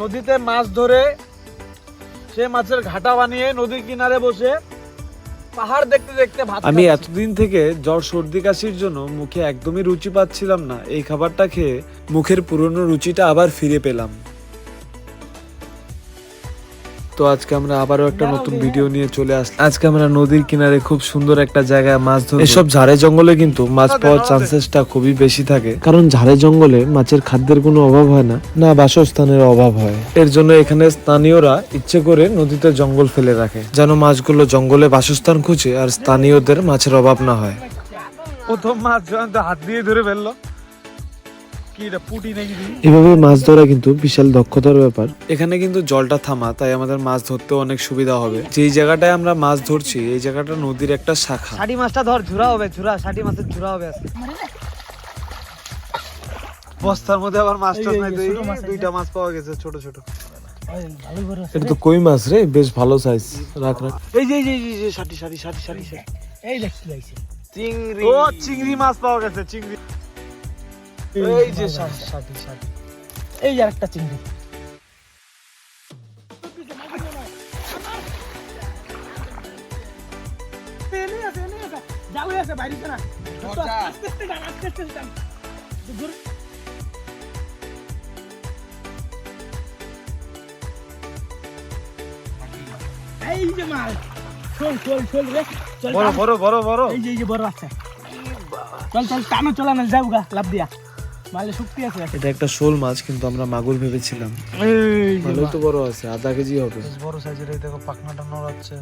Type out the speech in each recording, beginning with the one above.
নদীতে মাছ ধরে সে মাছের ঘাটা বানিয়ে নদীর কিনারে বসে পাহাড় দেখতে দেখতে ভাত আমি এতদিন থেকে জ্বর সর্দি কাশির জন্য মুখে একদমই রুচি পাচ্ছিলাম না। এই খাবারটা খেয়ে মুখের পুরনো রুচিটা আবার ফিরে পেলাম। তো আজকে আমরা আবারও একটা নতুন ভিডিও নিয়ে চলে আসলাম। আজকে আমরা নদীর কিনারে খুব সুন্দর একটা জায়গায় মাছ ধরবো। এসব ঝাড়ে জঙ্গলে কিন্তু মাছ পাওয়ার চান্সেসটা খুবই বেশি থাকে। কারণ ঝাড়ে জঙ্গলে মাছের খাদ্যের কোনো অভাব হয় না না বাসস্থানের অভাব হয়। এর জন্য এখানে স্থানীয়রা ইচ্ছে করে নদীতে জঙ্গল ফেলে রাখে যেন মাছগুলো জঙ্গলে বাসস্থান খুঁজে আর স্থানীয়দের মাছের অভাব না হয়। প্রথম মাছ হাত দিয়ে ধরে ফেলল এভাবে মাছ ধরা কিন্তু বিশাল দক্ষতার ব্যাপার। এখানে কিন্তু জলটা থামা তাই আমাদের মাছ ধরতে অনেক সুবিধা হবে। যেই জায়গাটায় আমরা মাছ ধরছি এই জায়গাটা নদীর একটা শাখা। ষাটি মাছটা ধর ঝুরা হবে ঝুরা ষাটি মাছের ঝুরা হবে আজকে। বস্তার মধ্যে আবার মাছ টাছ নাই। দুইটা মাছ পাওয়া গেছে ছোট ছোট। এটা তো কই মাছ রে? বেশ ভালো সাইজ রাখ রাখ। এই যে এই যে, এই যে, এই যে ষাটি ষাটি ষাটি ষাটি ষাটি। এই দেখছি লাগছে চিংড়ি। ও চিংড়ি মাছ পাওয়া গেছে চিংড়ি। এই যে ষাটি ষাটি এই যে একটা চিংড়ি এই যে মাল। চল চল চল রে। চল বড় টান। বড় বড় বড়। এই যে বড় আছে চল চল টানো চলা না যাও গা লাভ দিয়া। মালে শক্তি আছে এটা একটা শোল মাছ কিন্তু আমরা মাগুর ভেবেছিলাম। ভালোই তো বড় আছে আধা কেজি হবে। বড় সাইজের এই দেখো পাখনাটা নড়াচ্ছে।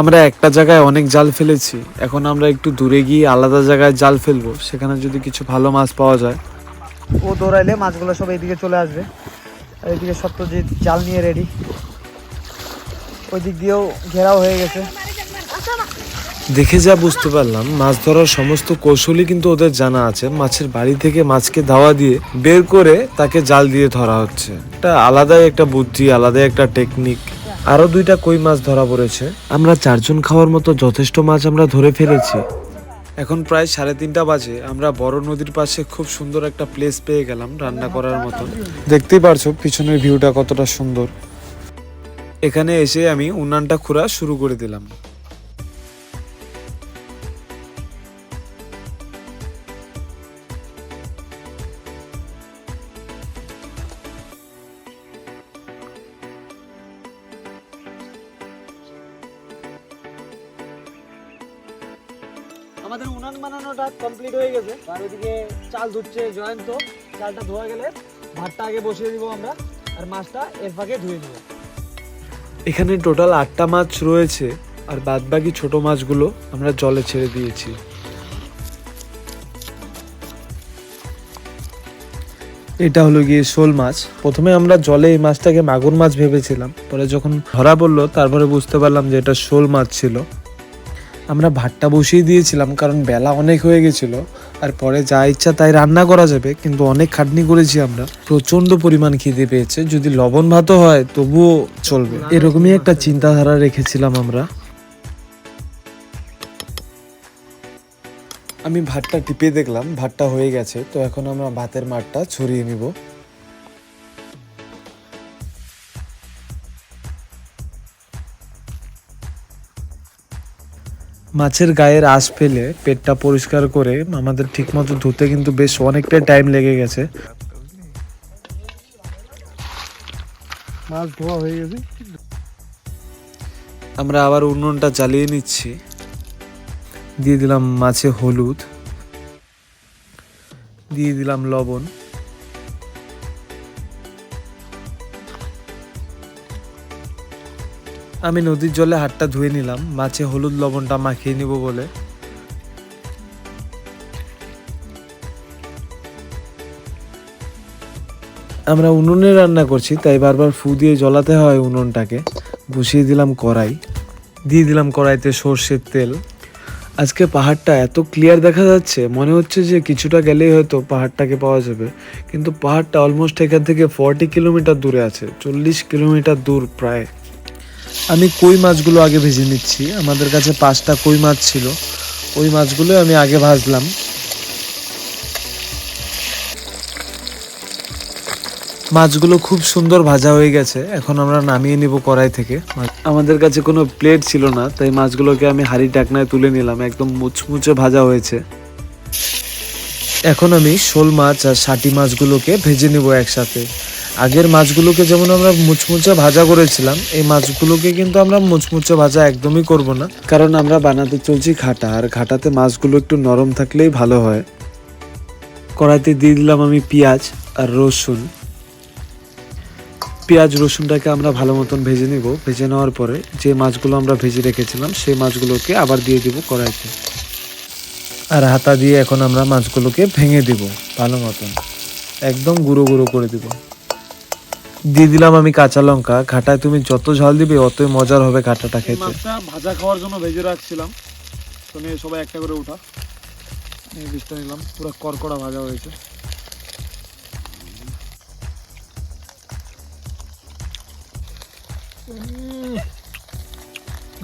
আমরা একটা জায়গায় অনেক জাল ফেলেছি এখন আমরা একটু দূরে গিয়ে আলাদা জায়গায় জাল ফেলব সেখানে যদি কিছু ভালো মাছ পাওয়া যায়। ও দৌড়াইলে মাছগুলো সব এইদিকে চলে আসবে। আর এইদিকে সত্যজিৎ জাল নিয়ে রেডি ওই দিক দিয়েও ঘেরাও হয়ে গেছে। দেখে যা বুঝতে পারলাম, মাছ ধরার সমস্ত কৌশলই কিন্তু ওদের জানা আছে। মাছের বাড়ি থেকে মাছকে ধাওয়া দিয়ে বের করে তাকে জাল দিয়ে ধরা হচ্ছে। এটা আলাদাই একটা বুদ্ধি, আলাদাই একটা টেকনিক আরও দুইটা কই মাছ ধরা পড়েছে। আমরা চারজন খাওয়ার মতো যথেষ্ট মাছ আমরা ধরে ফেলেছি। এখন প্রায় সাড়ে তিনটা বাজে। আমরা বড় নদীর পাশে খুব সুন্দর একটা প্লেস পেয়ে গেলাম রান্না করার মতো। দেখতেই পারছ পিছনের ভিউটা কতটা সুন্দর। এখানে এসে আমি উনানটা খুঁড়া শুরু করে দিলাম। আমাদের উনান বানানোটা কমপ্লিট হয়ে গেছে। আর ওইদিকে চাল ধুচ্ছে জয়ন্ত। চালটা ধোয়া গেলে ভাতটা আগে বসিয়ে দিব আমরা, আর মাছটা এর ফাঁকে ধুয়ে নেব। এখানে টোটাল আটটা মাছ রয়েছে, আর বাদ বাকি ছোট মাছগুলো আমরা জলে ছেড়ে দিয়েছি। এটা হলো গিয়ে শোল মাছ। প্রথমে আমরা জলে এই মাছটাকে মাগুর মাছ ভেবেছিলাম, পরে যখন ধরা পড়ল, তারপরে বুঝতে পারলাম যে এটা শোল মাছ ছিল। আমরা ভাতটা বসিয়ে দিয়েছিলাম, কারণ বেলা অনেক হয়ে গেছিল। আর পরে যা ইচ্ছা তাই রান্না করা যাবে, কিন্তু অনেক খাটনি করেছি আমরা। প্রচণ্ড পরিমাণ খিদে পেয়েছে, যদি লবণ ভাতও হয় তবুও চলবে। এরকমই একটা চিন্তাধারা রেখেছিলাম আমরা। আমি ভাতটা টিপে দেখলাম, ভাতটা হয়ে গেছে, তো এখন আমরা ভাতের মাঠটা ছড়িয়ে নিব। মাছের গায়ের আঁশ ফেলে পেটটা পরিষ্কার করে আমাদের ঠিকমতো ধুতে কিন্তু বেশ অনেকটাই টাইম লেগে গেছে। মাছ ধোয়া হয়ে গেছে। আমরা আবার উনুনটা চালিয়ে নিচ্ছি। দিয়ে দিলাম মাছে হলুদ। দিয়ে দিলাম লবণ। আমি নদীর জলে হাতটা ধুয়ে নিলাম, মাছে হলুদ লবণটা মাখিয়ে নিব বলে। আমরা উনুনে রান্না করছি, তাই বারবার ফু দিয়ে জ্বলাতে হয় উনুনটাকে। বসিয়ে দিলাম কড়াই, দিয়ে দিলাম কড়াইতে সর্ষের তেল। আজকে পাহাড়টা এত ক্লিয়ার দেখা যাচ্ছে, মনে হচ্ছে যে কিছুটা গেলেই হয়তো পাহাড়টাকে পাওয়া যাবে। কিন্তু পাহাড়টা অলমোস্ট এখান থেকে ফর্টি কিলোমিটার দূরে আছে, চল্লিশ কিলোমিটার দূর প্রায়। আমি কই মাছগুলো আগে ভেজে নিচ্ছি? আমাদের কাছে পাঁচটা কই মাছ ছিল। ওই মাছগুলো আমি আগে ভাজলাম। মাছগুলো খুব সুন্দর ভাজা হয়ে গেছে। এখন আমরা নামিয়ে নিব কড়াই থেকে। আমাদের কাছে কোনো প্লেট ছিল না, তাই মাছগুলোকে আমি হাড়ি ডাকনায় তুলে নিলাম। একদম মুচমুচে ভাজা হয়েছে। এখন আমি শোল মাছ আর ষাটি মাছগুলোকে ভেজে নেব একসাথে। আগের মাছগুলোকে যেমন আমরা মুচমুচে ভাজা করেছিলাম, এই মাছগুলোকে কিন্তু আমরা মুচমুচে ভাজা একদমই করব না। কারণ আমরা বানাতে চলছি ঘাটা, আর ঘাটাতে মাছগুলো একটু নরম থাকলেই ভালো হয়। কড়াইতে দিয়ে দিলাম আমি পেঁয়াজ আর রসুন। পেঁয়াজ, রসুনটাকে আমরা ভালো মতন ভেজে নিব। ভেজে নেওয়ার পরে যে মাছগুলো আমরা ভেজে রেখেছিলাম, সেই মাছগুলোকে আবার দিয়ে দিব কড়াইতে। আর হাতা দিয়ে এখন আমরা মাছগুলোকে ভেঙে দিব, ভালো মতন। একদম গুঁড়ো গুঁড়ো করে দিব। দিয়ে দিলাম আমি কাঁচা লঙ্কা। ঘাটায় তুমি যত ঝাল দিবে অতই মজার হবে ঘাটাটা খেতে। মাছটা ভাজা খাওয়ার জন্য ভেজে রাখছিলাম। তো নিয়ে সবাই একটা করে উঠা। এই বিষটা নিলাম। পুরো কড়কড়া ভাজা হয়েছে।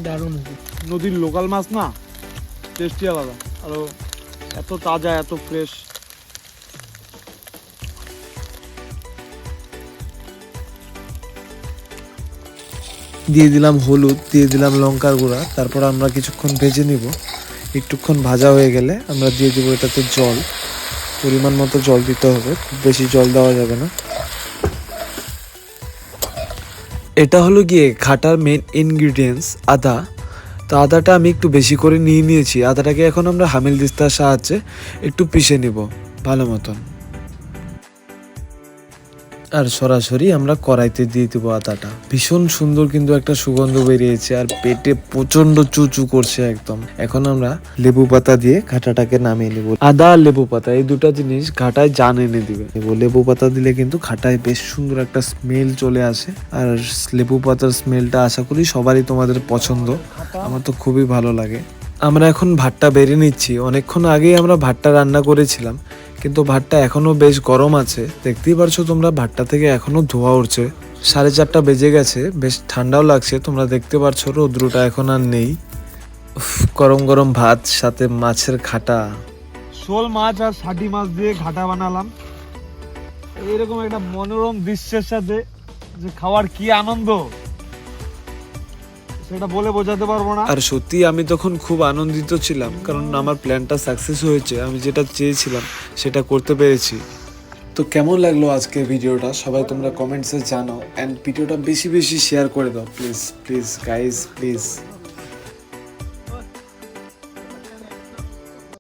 দারুণ। নদীর লোকাল মাছ না টেস্টি আলাদা। আরও এত তাজা এত ফ্রেশ দিয়ে দিলাম হলুদ, দিয়ে দিলাম লঙ্কার গুঁড়া, তারপর আমরা কিছুক্ষণ ভেজে নিব। একটুক্ষণ ভাজা হয়ে গেলে আমরা দিয়ে দিব এটাতে জল। পরিমাণ মতো জল দিতে হবে, খুব বেশি জল দেওয়া যাবে না। এটা হলো গিয়ে খাটার মেন ইনগ্রিডিয়েন্টস আদা। তো আদাটা আমি একটু বেশি করে নিয়ে নিয়েছি। আদাটাকে এখন আমরা হামিল দিস্তার সাহায্যে একটু পিষে নিব, ভালো মতন। আর সরাসরি আমরা কড়াইতে দিয়ে দিব আদাটা। ভীষণ সুন্দর কিন্তু একটা সুগন্ধ বেরিয়েছে আর পেটে প্রচণ্ড চুচু করছে একদম। এখন আমরা লেবু পাতা দিয়ে ঘাটাটাকে নামিয়ে নিব। আদা আর লেবু পাতা, এই দুটো জিনিস ঘাটায় জান এনে দিবে। লেবু পাতা দিলে কিন্তু ঘাটায় বেশ সুন্দর একটা স্মেল চলে আসে। আর লেবু পাতার স্মেলটা আশা করি সবারই তোমাদের পছন্দ। আমার তো খুবই ভালো লাগে। আমরা এখন ভাতটা বেড়ে নিচ্ছি। অনেকক্ষণ আগেই আমরা ভাতটা রান্না করেছিলাম। কিন্তু ভাতটা এখনও বেশ গরম আছে। দেখতেই পারছ তোমরা, ভাতটা থেকে এখনও ধোয়া উঠছে। সাড়ে চারটা বেজে গেছে, বেশ ঠান্ডাও লাগছে, তোমরা দেখতে পারছ রৌদ্রটা এখন আর নেই। গরম গরম ভাত, সাথে মাছের খাটা শোল মাছ আর ষাটি মাছ দিয়ে ঘাটা বানালাম। এইরকম একটা মনোরম দৃশ্যের সাথে যে খাওয়ার কি আনন্দ। সেটা বলে বোঝাতে পারব না। আর সত্যি আমি তখন খুব আনন্দিত ছিলাম, কারণ আমার প্ল্যানটা সাকসেস হয়েছে, আমি যেটা চেয়েছিলাম সেটা করতে পেরেছি। তো কেমন লাগল আজকের ভিডিওটা? সবাই তোমরা কমেন্টসে জানাও অ্যান্ড ভিডিওটা বেশি বেশি শেয়ার করে দাও প্লিজ প্লিজ গাইজ প্লিজ